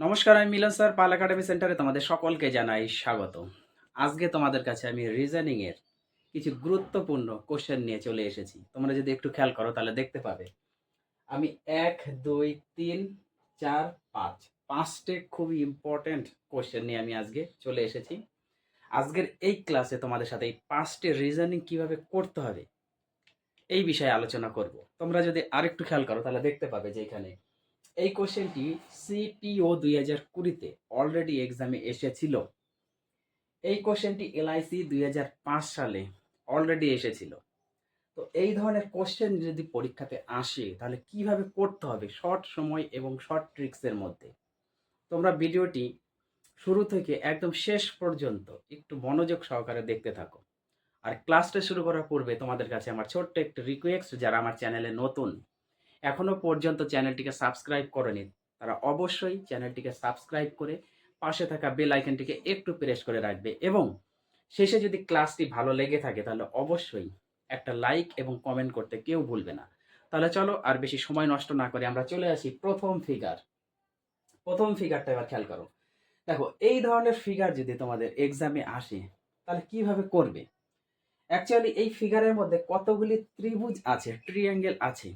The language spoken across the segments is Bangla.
নমস্কার, আমি মিলন স্যার, পাল একাডেমি সেন্টারে তোমাদের সকলকে জানাই স্বাগত আজকে তোমাদের কাছে আমি রিজনিং এর কিছু গুরুত্বপূর্ণ কোশ্চেন নিয়ে চলে এসেছি। তোমরা যদি একটু খেয়াল করো, তাহলে দেখতে পাবে। আমি এক, দুই, তিন, চার, পাঁচ, পাঁচটে খুবই ইম্পর্ট্যান্ট কোশ্চেন নিয়ে আমি আজকে চলে এসেছি। আজকের এই ক্লাসে তোমাদের সাথে এই পাঁচটি রিজনিং কীভাবে করতে হবে, এই বিষয়ে আলোচনা করব। তোমরা যদি আরেকটু খেয়াল করো, তাহলে দেখতে পাবে যে এখানে এই কোশ্চেনটি সিপিও দুই হাজার কুড়িতে অলরেডি এক্সামে এসেছিল। এই কোশ্চেনটি এলআইসি দুই হাজার পাঁচ সালে অলরেডি এসেছিল। তো এই ধরনের কোশ্চেন যদি পরীক্ষাতে আসে, তাহলে কীভাবে করতে হবে শর্ট সময় এবং শর্ট ট্রিক্সের মধ্যে? তোমরা ভিডিওটি শুরু থেকে একদম শেষ পর্যন্ত একটু মনোযোগ সহকারে দেখতে থাকো। আর ক্লাসটা শুরু করার পূর্বে তোমাদের কাছে আমার ছোট্ট একটু রিকোয়েস্ট যারা আমার চ্যানেলে নতুন এখনও পর্যন্ত চ্যানেলটিকে সাবস্ক্রাইব করেনি, তারা অবশ্যই চ্যানেলটিকে সাবস্ক্রাইব করে পাশে থাকা বেল আইকনটিকে একটু প্রেস করে রাখবে এবং শেষে যদি ক্লাসটি ভালো লেগে থাকে তাহলে অবশ্যই একটা লাইক এবং কমেন্ট করতে কেউ ভুলবে না। তাহলে চলো আর বেশি সময় নষ্ট না করে আমরা চলে আসি প্রথম ফিগার প্রথম ফিগারটা এবার খেয়াল করো। দেখো, এই ধরনের ফিগার যদি তোমাদের এক্সামে আসে, তাহলে কীভাবে করবে? অ্যাকচুয়ালি এই ফিগারের মধ্যে কতগুলি ত্রিভুজ আছে ট্রিঅ্যাঙ্গেল আছে?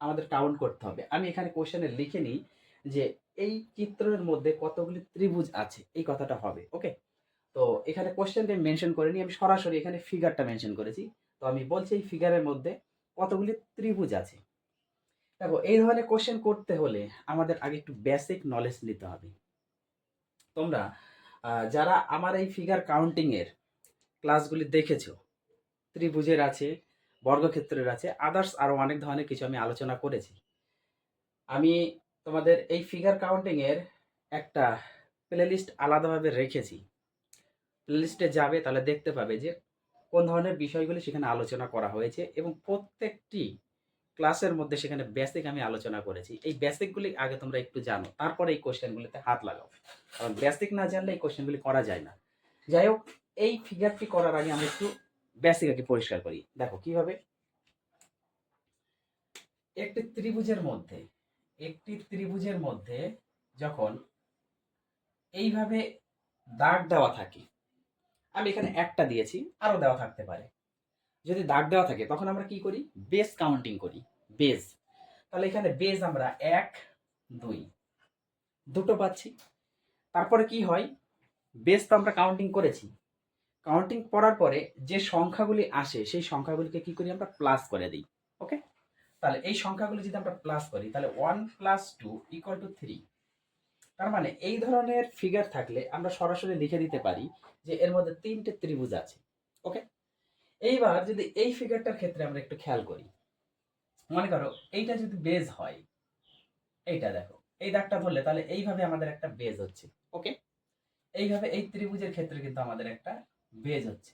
আমাদের কাউন্ট করতে হবে। আমি এখানে কোশ্চেনে লিখে নিই যে এই চিত্রের মধ্যে কতগুলি ত্রিভুজ আছে? এই কথাটা হবে ওকে তো এখানে কোশ্চেনটা মেনশন করে নিই। আমি সরাসরি এখানে ফিগারটা মেনশন করেছি। তো আমি বলছি এই ফিগারের মধ্যে কতগুলি ত্রিভুজ আছে? দেখো, এই ধরনের কোশ্চেন করতে হলে আমাদের আগে একটু বেসিক নলেজ নিতে হবে। তোমরা যারা আমার এই ফিগার কাউন্টিংয়ের ক্লাসগুলি দেখেছ, ত্রিভুজের আছে বর্গক্ষেত্রের আছে। আদার্স আরও অনেক ধরনের কিছু আমি আলোচনা করেছি। আমি তোমাদের এই ফিগার কাউন্টিংয়ের একটা প্লেলিস্ট আলাদাভাবে রেখেছি। প্লেলিস্টে যাবে, তাহলে দেখতে পাবে যে কোন ধরনের বিষয়গুলি সেখানে আলোচনা করা হয়েছে এবং প্রত্যেকটি ক্লাসের মধ্যে সেখানে বেসিক আমি আলোচনা করেছি। এই বেসিকগুলি আগে তোমরা একটু জানো, তারপরে এই কোশ্চেনগুলিতে হাত লাগাও। কারণ বেসিক না জানলে এই কোশ্চেনগুলি করা যায় না। যাই হোক, এই ফিগারটি করার আগে আমি একটু বেসিক আগে পরিষ্কার করি। দেখো কীভাবে? একটি ত্রিভুজের মধ্যে, একটি ত্রিভুজের মধ্যে যখন এইভাবে দাগ দেওয়া থাকে, আমি এখানে একটা দিয়েছি, আরও দেওয়া থাকতে পারে। যদি দাগ দেওয়া থাকে, তখন আমরা কি করি? বেস কাউন্টিং করি, বেস। তাহলে এখানে বেস আমরা এক, দুই, দুটো পাচ্ছি। তারপরে কি হয়? বেস তো আমরা কাউন্টিং করেছি। কাউন্টিং করার পরে যে সংখ্যাগুলি আসে, সেই সংখ্যাগুলিকে কি করি আমরা? প্লাস করে দিই ওকে তাহলে এই সংখ্যাগুলি যদি আমরা প্লাস করি, তাহলে one plus two equal to three তার মানে এই ধরনের ফিগার থাকলে আমরা সরাসরি লিখে দিতে পারি যে এর মধ্যে তিনটে ত্রিভুজ আছে ওকে এইবার যদি এই ফিগারটার ক্ষেত্রে আমরা একটু খেয়াল করি, মনে করো এইটা যদি বেজ হয়, এইটা দেখো, এই দাগটা ধরলে তাহলে এইভাবে আমাদের একটা বেজ হচ্ছে ওকে এইভাবে এই ত্রিভুজের ক্ষেত্রে কিন্তু আমাদের একটা বেজ হচ্ছে।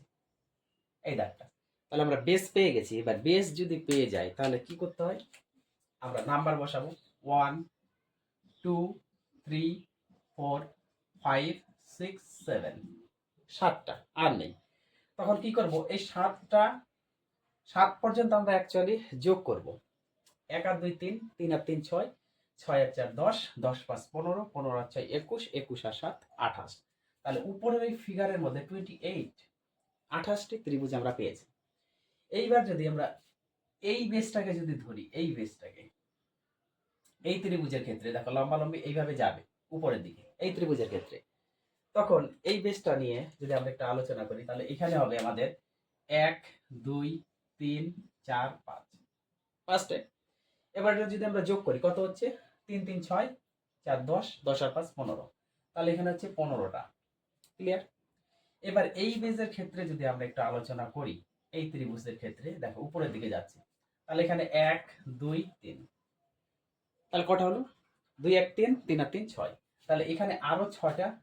এই দাগটা। তাহলে আমরা বেস পেয়ে গেছি। এবার বেস যদি পেয়ে যাই, তাহলে কি করতে হয়? আমরা নাম্বার বসাবো। One two three four five six seven সাতটা। আর নেই। তখন কি করব? এই সাতটা, সাত পর্যন্ত আমরা অ্যাকচুয়ালি যোগ করব। এক আর দুই তিন তিন আর তিন ছয় ছয় আর চার দশ দশ পাঁচ পনেরো পনেরো আর ছয় একুশ একুশ আর সাত আঠাশ। তাহলে উপরের এই ফিগারের মধ্যে টোয়েন্টি এইট আঠাশটি ত্রিভুজ আমরা পেয়েছি। এইবার যদি আমরা এই বেসটাকে যদি ধরি, এই বেসটাকে এই ত্রিভুজের ক্ষেত্রে, দেখো লম্বা লম্বি এইভাবে যাবে উপরের দিকে, এই ত্রিভুজের ক্ষেত্রে। তখন এই বেসটা নিয়ে যদি আমরা একটা আলোচনা করি, তাহলে এখানে হবে আমাদের এক, দুই, তিন, চার, পাঁচ। ফার্স্টে এবার যদি আমরা যোগ করি, কত হচ্ছে? তিন তিন, ছয়, চার, দশ দশ আর পাঁচ, পনেরো। তাহলে এখানে হচ্ছে পনেরোটা। ক্লিয়ার এবার এই বেজের ক্ষেত্রে যদি আমরা একটু আলোচনা করি, এই ত্রিভুজের ক্ষেত্রে, দেখো, উপরের দিকে যাচ্ছে। তাহলে এখানে এক, দুই, তিন। তাহলে কটা হলো? দুই, এক, তিন তিন আর তিন, ছয়। তাহলে এখানে আরও ছটা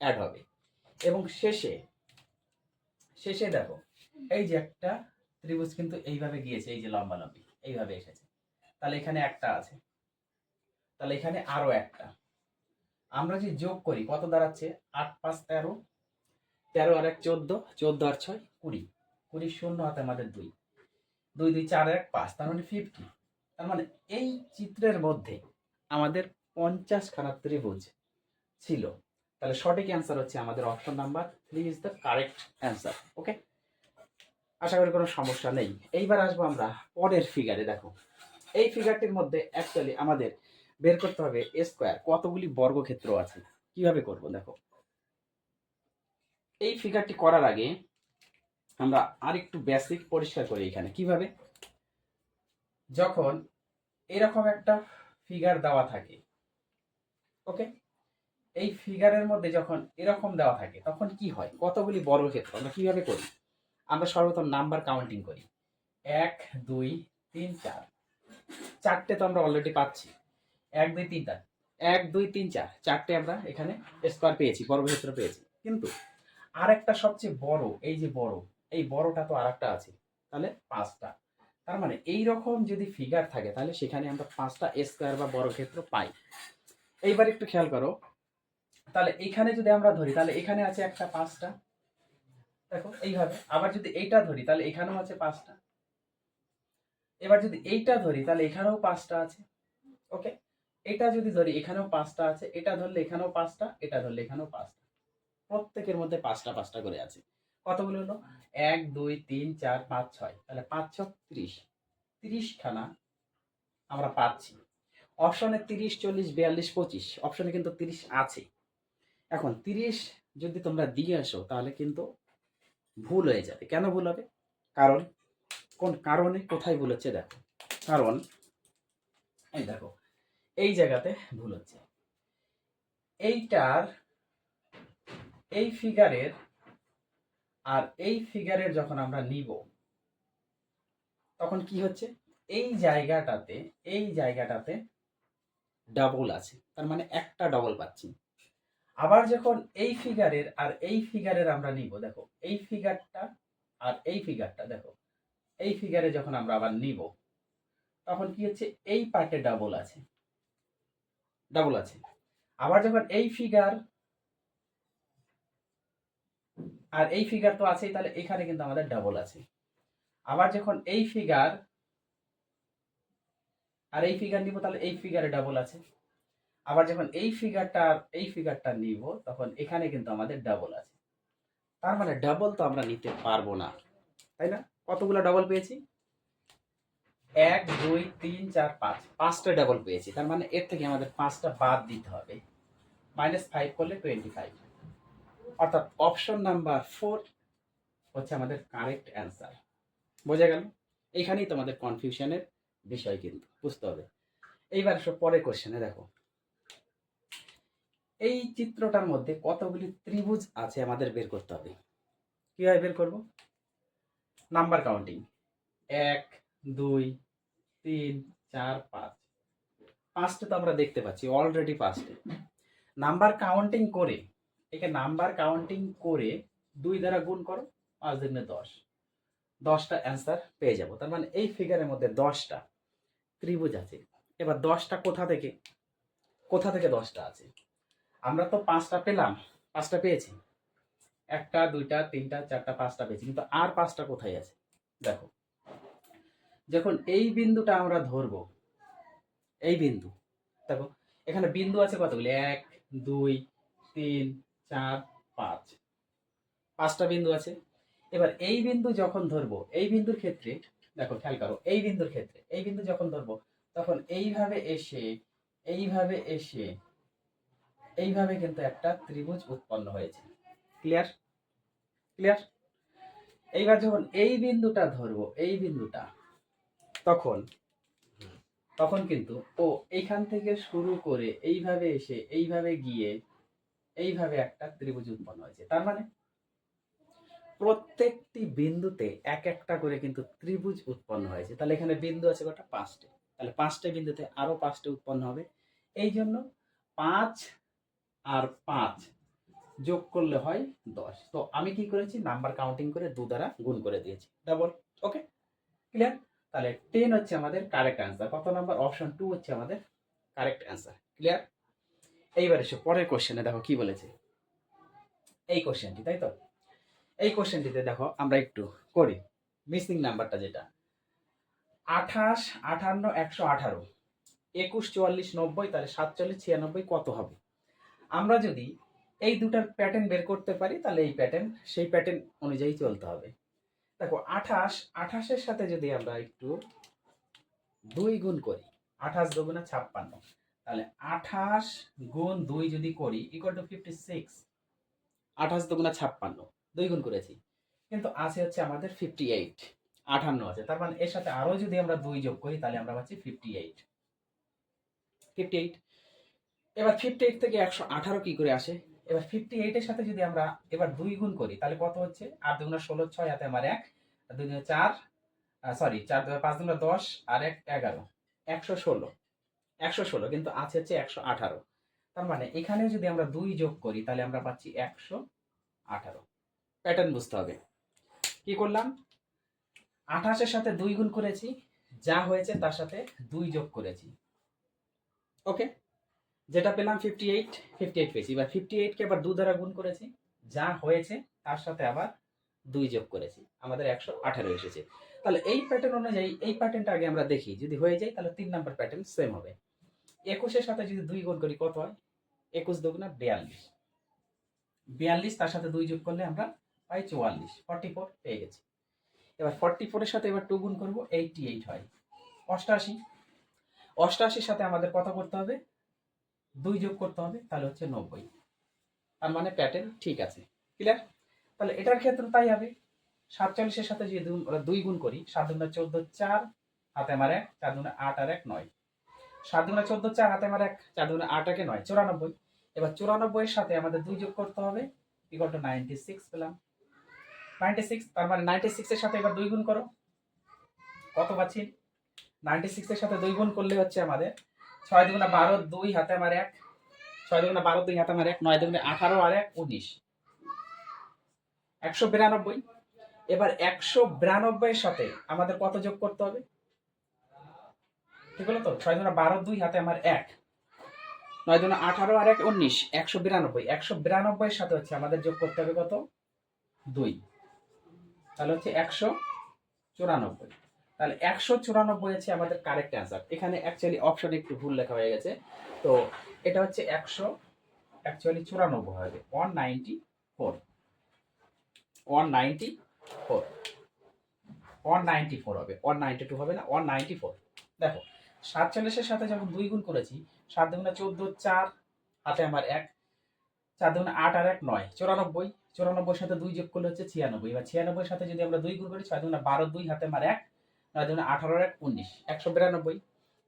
অ্যাড হবে। এবং শেষে শেষে দেখো, এই যে একটা ত্রিভুজ কিন্তু এইভাবে গিয়েছে, এই যে লম্বা লম্বি এইভাবে এসেছে। তাহলে এখানে একটা আছে। তাহলে এখানে আরও একটা। আমরা যে যোগ করি, কত দাঁড়াচ্ছে? আট, পাঁচ, তেরো। তেরো আর এক, চোদ্দ। চোদ্দ আর ছয়, কুড়ি। কুড়ি শূন্য হাতে আমাদের দুই। দুই দুই, চার, এক, পাঁচ। তার মানে ফিফটি তার মানে এই চিত্রের মধ্যে আমাদের পঞ্চাশ খানা ত্রিভুজ ছিল। তাহলে সঠিক অ্যান্সার হচ্ছে আমাদের option number three is the correct answer okay আশা করি কোনো সমস্যা নেই। এইবার আসব আমরা পরের ফিগারে দেখো। এই ফিগারটির মধ্যে অ্যাকচুয়ালি আমাদের বের করতে হবে এ স্কোয়ার কতগুলি বর্গক্ষেত্র আছে? কীভাবে করব? দেখো। এই ফিগারটি করার আগে আমরা আরেকটু বেসিক পরিষ্কার করি এখানে। কীভাবে? যখন এরকম একটা ফিগার দেওয়া থাকে ওকে এই ফিগারের মধ্যে যখন এরকম দেওয়া থাকে, তখন কি হয়? কতগুলি বর্গক্ষেত্র? আমরা কীভাবে করি? আমরা সর্বপ্রথম নাম্বার কাউন্টিং করি। এক, দুই, তিন, চার। চারটে তো আমরা অলরেডি পাচ্ছি। এক, দুই, তিন, চার। এক, দুই, তিন, চার। চারটে আমরা এখানে স্কোয়ার পেয়েছি বর্গক্ষেত্র পেয়েছি। কিন্তু আরেকটা সবচেয়ে বড়, এই যে বড়, এই বড়টা তো আরেকটা আছে। তাহলে পাঁচটা। তার মানে এই রকম যদি ফিগার থাকে, তাহলে সেখানে আমরা পাঁচটা স্কোয়ার বা বর্গক্ষেত্র পাই। এইবার একটু খেয়াল করো। তাহলে এখানে যদি আমরা ধরি, তাহলে এখানে আছে একটা পাঁচটা। দেখো, এইভাবে। আবার যদি এইটা ধরি, তাহলে এখানেও আছে পাঁচটা। এবার যদি এইটা ধরি, তাহলে এখানেও পাঁচটা আছে। ওকে এটা যদি ধরি, এখানেও পাঁচটা আছে, এটা ধরলে এখানেও পাঁচটা, এটা ধরলে এখানেও পাঁচটা। প্রত্যেকের মধ্যে পাঁচটা পাঁচটা করে আছে। কতগুলো হলো? এক, দুই, তিন, চার, পাঁচ, ছয়। তাহলে পাঁচ ছ ত্রিশ। তিরিশ খানা আমরা পাচ্ছি। অপশনে তিরিশ, চল্লিশ, বিয়াল্লিশ, পঁচিশ। অপশনে কিন্তু তিরিশ আছে। এখন তিরিশ যদি তোমরা দিয়ে আসো, তাহলে কিন্তু ভুল হয়ে যাবে। কেন ভুল হবে? কারণ, কোন কারণে কোথায় ভুল হচ্ছে দেখো। কারণ, এই দেখো এই জায়গাতে ভুল হচ্ছে। এইটার, এই ফিগারের আর এই ফিগারের যখন আমরা নিব, তখন কি হচ্ছে? এই জায়গাটাতে এই জায়গাটাতে ডাবল আছে। তার মানে একটা ডবল পাচ্ছি। আবার যখন এই ফিগারের আর এই ফিগারের আমরা নিব, দেখো, এই ফিগারটা আর এই ফিগারটা দেখো, এই ফিগারে যখন আমরা আবার নিব, তখন কি হচ্ছে? এই পার্টে ডাবল আছে। ডাবল আছে। আবার যখন এই ফিগার আর এই ফিগার তো আছেই, তাহলে এখানে কিন্তু আমাদের ডাবল আছে। আবার যখন এই ফিগার আর এই ফিগার নিব, তাহলে এই ফিগারে ডাবল আছে। আবার যখন এই ফিগারটা এই ফিগারটা নিব, তখন এখানে কিন্তু আমাদের ডাবল আছে। তার মানে ডাবল তো আমরা নিতে পারব না। তাই না? কতগুলো ডাবল পেয়েছি? এক, দুই, তিন, চার, পাঁচ। পাঁচটা ডাবল পেয়েছি। তার মানে এর থেকে আমাদের পাঁচটা বাদ দিতে হবে। মাইনাস ফাইভ করলে টোয়েন্টি ফাইভ অর্থাৎ অপশন নাম্বার ফোর হচ্ছে আমাদের কারেক্ট অ্যান্সার বোঝা গেল? এইখানেই তোমাদের কনফিউশনের বিষয় কিন্তু, বুঝতে হবে। এইবার সব পরের কোশ্চেনে দেখো। এই চিত্রটার মধ্যে কতগুলি ত্রিভুজ আছে আমাদের বের করতে হবে। কীভাবে বের করব? নাম্বার কাউন্টিং এক, দুই তিন, চার, পাঁচ। পাঁচটা তো আমরা দেখতে পাচ্ছি অলরেডি পাঁচটা নাম্বার কাউন্টিং করে, একে নাম্বার কাউন্টিং করে দুই দ্বারা গুণ করো, পাঁচ দিনে দশ। দশটা অ্যান্সার পেয়ে যাব। তার মানে এই ফিগারের মধ্যে দশটা ত্রিভুজ আছে। এবার দশটা কোথা থেকে? কোথা থেকে দশটা আছে? আমরা তো পাঁচটা পেলাম, পাঁচটা পেয়েছি। একটা, দুইটা, তিনটা, চারটা, পাঁচটা পেয়েছি। কিন্তু আর পাঁচটা কোথায় আছে? দেখো। যখন এই বিন্দুটা আমরা ধরবো, এই বিন্দু, দেখো, এখানে বিন্দু আছে কতগুলি? এক, দুই, তিন, চার, পাঁচ। পাঁচটা বিন্দু আছে। এবার এই বিন্দু যখন ধরবো, এই বিন্দুর ক্ষেত্রে, দেখো, খেয়াল করো, এই বিন্দুর ক্ষেত্রে, এই বিন্দু যখন ধরবো, তখন এইভাবে এসে এইভাবে এসে, এইভাবে কিন্তু একটা ত্রিভুজ উৎপন্ন হয়েছে। ক্লিয়ার ক্লিয়ার এইবার যখন এই বিন্দুটা ধরবো, এই বিন্দুটা তখন তখন কিন্তু, ও এইখান থেকে শুরু করে এইভাবে এসে, এইভাবে গিয়ে, এইভাবে একটা ত্রিভুজ উৎপন্ন হয়েছে। তার মানে প্রত্যেকটি বিন্দুতে এক একটা করে কিন্তু ত্রিভুজ উৎপন্ন হয়েছে। তাহলে এখানে বিন্দু আছে কটা? পাঁচটি। তাহলে পাঁচটা বিন্দুতে আরও পাঁচটা উৎপন্ন হবে। এই জন্য পাঁচ আর পাঁচ যোগ করলে হয় দশ। তো আমি কি করেছি? নাম্বার কাউন্টিং করে দু দ্বারা গুণ করে দিয়েছি। ডাবল ওকে ক্লিয়ার তাহলে টেন হচ্ছে আমাদের কারেক্ট অ্যান্সার কত নাম্বার অপশন টু হচ্ছে আমাদের কারেক্ট অ্যান্সার ক্লিয়ার এইবার এসে পরের কোশ্চেনে দেখো কি বলেছে। এই কোশ্চেনটি তাই তো? এই কোশ্চেনটিতে দেখো, আমরা একটু করি। মিসিং নাম্বারটা যেটা। আঠাশ, আঠান্ন, একশো আঠারো। একুশ, চুয়াল্লিশ, নব্বই, তাহলে সাতচল্লিশ, ছিয়ানব্বই কত হবে? আমরা যদি এই দুটার প্যাটার্ন বের করতে পারি, তাহলে এই প্যাটার্ন সেই প্যাটার্ন অনুযায়ী চলতে হবে। দেখো, আঠাশ, আঠাশের সাথে যদি আমরা একটু দুই গুণ করি, আঠাশ দুগুণে ছাপ্পান্ন, তাহলে আঠাশ গুণ দুই যদি করি ইকুয়াল টু ফিফটি সিক্স আঠাশ দুগুণে ছাপ্পান্ন, দুই গুণ করেছি। কিন্তু আছে হচ্ছে আমাদের ফিফটি এইট আঠান্ন আছে, তার মানে এর সাথে আরও যদি আমরা দুই যোগ করি, তাহলে আমরা পাচ্ছি ফিফটি এইট ফিফটি এইট এবার ফিফটি এইট থেকে একশো আঠারো কী করে আসে? এবার ফিফটি এইটের সাথে যদি আমরা এবার দুই গুণ করি, তাহলে কত হচ্ছে? আট দুগুণা ষোলো, ছয় হাতে আমার এক দুই চার সরি চার পাঁচ দুগুণা দশ, আর এক এগারো, একশো ষোলো একশো ষোলো, কিন্তু আছে হচ্ছে একশো আঠারো। তার মানে এখানে যদি আমরা দুই যোগ করি, তাহলে আমরা পাচ্ছি একশো আঠারো। প্যাটার্ন বুঝতে হবে। কি করলাম? আঠাশের সাথে দুই গুণ করেছি, যা হয়েছে তার সাথে দুই যোগ করেছি। ওকে যেটা পেলাম ফিফটি এইট ফিফটি এইট পেয়েছি। এবার ফিফটি এইটকে আবার দু দ্বারা গুণ করেছি। যা হয়েছে, তার সাথে আবার দুই যোগ করেছি। আমাদের একশো আঠারো এসেছে। তাহলে এই প্যাটার্ন অনুযায়ী, এই প্যাটার্নটা আগে আমরা দেখি। যদি হয়ে যায়, তাহলে তিন নম্বর প্যাটার্ন সেম হবে। একুশের সাথে যদি দুই গুণ করি, কত হয়? একুশ দুগুণা বিয়াল্লিশ। বিয়াল্লিশ, তার সাথে দুই যোগ করলে আমরা পাই চুয়াল্লিশ। ফর্টি ফোর পেয়ে গেছি। এবার ফর্টি ফোরের সাথে এবার টু গুণ করব এইটটি এইট হয়। অষ্টাশি। অষ্টাশির সাথে আমাদের কত করতে হবে? দুই যোগ করতে হবে, তাহলে হচ্ছে নব্বই। তার মানে প্যাটার্ন ঠিক আছে। ক্লিয়ার তাহলে এটার ক্ষেত্রে তাই হবে। সাতচল্লিশের সাথে যদি দুই গুণ করি, সাত দুগুণা চোদ্দ, চার, হাতে আমার এক, চার দুগুণা আট আর এক, নয়। সাত দুগুণা চোদ্দ, চার, হাতে আমার এক, চার দুগুণা আট একে নয়, চুরানব্বই। এবার চুরানব্বইয়ের সাথে আমাদের দুই যোগ করতে হবে ইকুয়াল টু নাইনটি সিক্স পেলাম। নাইনটি সিক্স তার মানে নাইনটি সিক্সের সাথে এবার দুই গুণ করো। কত পাচ্ছি? নাইনটি সিক্সের সাথে দুই গুণ করলে হচ্ছে আমাদের ছয় দুগুণা বারো দুই হাতে আমার এক। ছয় দুগুণা বারো দুই হাতে আমার এক, নয় দুগুণা আঠারো আর এক, উনিশ। একশো বিরানব্বই। এবার একশো বিরানব্বইয়ের সাথে আমাদের কত যোগ করতে হবে? ঠিক হলো তো? ছয় দুগুণা বারো দুই হাতে আমার এক। নয় দুগুণা আঠারো আর এক, উনিশ। একশো বিরানব্বই। একশো বিরানব্বইয়ের সাথে হচ্ছে আমাদের যোগ করতে হবে কত? দুই। তাহলে হচ্ছে একশো চুরানব্বই। তাহলে একশো চুরানব্বই হচ্ছে আমাদের কারেক্ট অ্যান্সার এখানে অ্যাকচুয়ালি অপশনে একটু ভুল লেখা হয়ে গেছে। তো এটা হচ্ছে একশো অ্যাকচুয়ালি চুরানব্বই হবে one ninety four one ninety four one ninety four হবে। ওয়ান নাইনটি টু হবে না ওয়ান নাইনটি ফোর দেখো, সাতচল্লিশের সাথে যখন দুই গুণ করেছি, সাত দুগুণা চোদ্দ, চার, হাতে আমার এক, চার দুগুণা আট আর এক নয়, চুরানব্বই চুরানব্বই সাথে দুই যোগ করলে হচ্ছে ছিয়ানব্বই। বা ছিয়ানব্বই সাথে যদি আমরা দুই গুণ করি, ছয় দুগুণা বারো, দুই, হাতে আমার এক দুগুণা আঠারো এক উনিশ, একশো বিরানব্বই।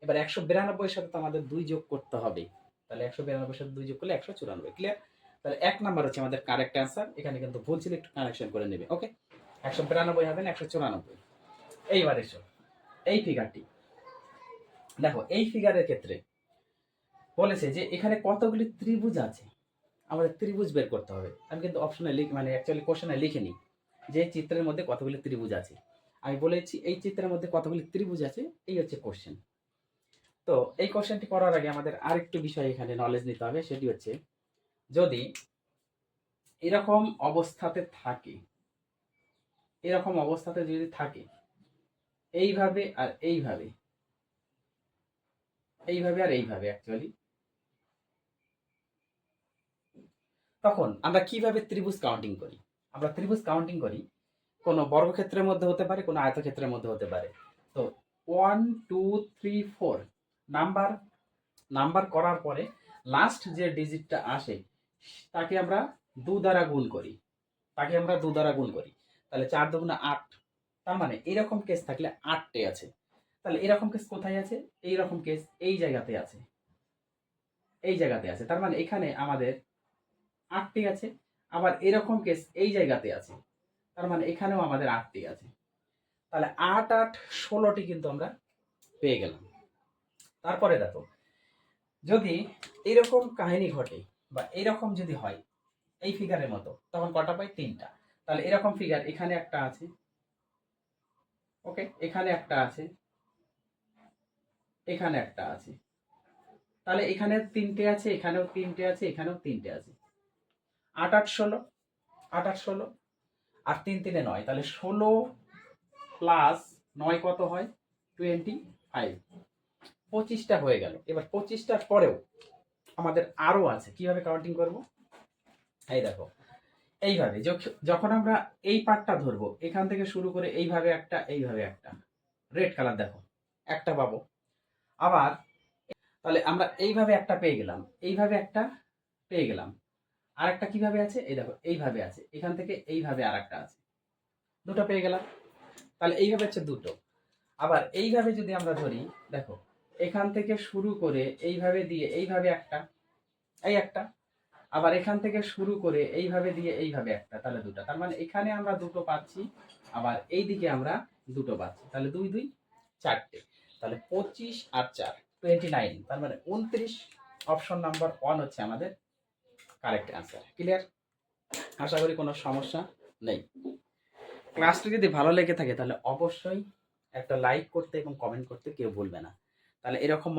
এবার একশো বিরানব্বইয়ের সাথে তো আমাদের দুই যোগ করতে হবে। তাহলে একশো বিরানব্বই সাথে দুই যোগ করলে একশো চুরানব্বই ক্লিয়ার তাহলে এক নাম্বার হচ্ছে আমাদের কারেক্ট অ্যান্সার এখানে কিন্তু ভুল ছিল, একটু কানেকশন করে নেবে ওকে একশো বিরানব্বই হবে না, একশো চুরানব্বই। এইবার এসো, এই ফিগারটি দেখো, এই ফিগারের ক্ষেত্রে বলেছে যে এখানে কতগুলি ত্রিভুজ আছে? আমাদের ত্রিভুজ বের করতে হবে। আমি কিন্তু অপশনে লিখ মানে অ্যাকচুয়ালি কোশ্চেনে লিখে নিই যে চিত্রের মধ্যে কতগুলি ত্রিভুজ আছে। আমি বলেছি এই চিত্রের মধ্যে কতগুলি ত্রিভুজ আছে, এই হচ্ছে কোশ্চেন তো এই কোশ্চেনটি করার আগে আমাদের আরেকটু বিষয় এখানে নলেজ নিতে হবে, সেটি হচ্ছে, যদি এরকম অবস্থাতে থাকে, এরকম অবস্থাতে যদি থাকে, এইভাবে আর এইভাবে এইভাবে আর এইভাবে অ্যাকচুয়ালি তখন আমরা কীভাবে ত্রিভুজ কাউন্টিং করি? আমরা ত্রিভুজ কাউন্টিং করি কোনো বর্গক্ষেত্রের মধ্যে হতে পারে, কোনো আয়তক্ষেত্রের মধ্যে হতে পারে। তো one two three four number number করার পরে লাস্ট যে ডিজিটটা আসে, তাকে আমরা দু দ্বারা গুণ করি। তাকে আমরা দু দ্বারা গুণ করি। তাহলে চার দুগুণা আট, তার মানে এরকম কেস থাকলে আটটে আছে। তাহলে এরকম কেস কোথায় আছে? এই রকম কেস এই জায়গাতে আছে। এই জায়গাতে আছে। তার মানে এখানে আমাদের আটটি আছে, আবার এরকম কেস এই জায়গাতে আছে। তার মানে এখানেও আমাদের আটটি আছে। তাহলে আট আট, ষোলোটি কিন্তু আমরা পেয়ে গেলাম। তারপরে দেখো, যদি এরকম কাহিনী ঘটে বা এরকম যদি হয়, এই ফিগারের মতো, তখন কটা পাই? তিনটা। তাহলে এরকম ফিগার এখানে একটা আছে। ওকে এখানে একটা আছে। এখানে একটা আছে। তাহলে এখানে তিনটে আছে, এখানেও তিনটে আছে, এখানেও তিনটে আছে। আট আট, ষোলো। আট আট, ষোলো। আর তিন তিনে নয়। তাহলে ষোলো প্লাস নয় কত হয়? টোয়েন্টি ফাইভ পঁচিশটা হয়ে গেল। এবার পঁচিশটার পরেও আমাদের আরও আছে। কীভাবে কাউন্টিং করব? এই দেখো। এইভাবে যখ- যখন আমরা এই পার্টটা ধরবো, এখান থেকে শুরু করে এইভাবে একটা এইভাবে একটা। রেড কালার দেখো। একটা পাবো। আবার তাহলে আমরা এইভাবে একটা পেয়ে গেলাম। এইভাবে একটা পেয়ে গেলাম। আর একটা কীভাবে আছে? এই দেখো, এইভাবে আছে। এখান থেকে এইভাবে আর একটা আছে। দুটো পেয়ে গেলাম। তাহলে এইভাবে হচ্ছে দুটো। আবার এইভাবে যদি আমরা ধরি, দেখো, এখান থেকে শুরু করে এইভাবে দিয়ে এইভাবে একটা, এই একটা। আবার এখান থেকে শুরু করে এইভাবে দিয়ে এইভাবে একটা, তাহলে দুটো। তার মানে এখানে আমরা দুটো পাচ্ছি, আবার এই দিকে আমরা দুটো পাচ্ছি। তাহলে দুই দুই, চারটে। তাহলে পঁচিশ আর চার টোয়েন্টি নাইন তার মানে উনত্রিশ অপশন নাম্বার ওয়ান হচ্ছে আমাদের কারেক্ট অ্যান্সার ক্লিয়ার আশা করি কোনো সমস্যা নেই। ক্লাসটি যদি ভালো লেগে থাকে তাহলে অবশ্যই একটা লাইক করতে এবং কমেন্ট করতে কেউ বলবে না। তাহলে এরকম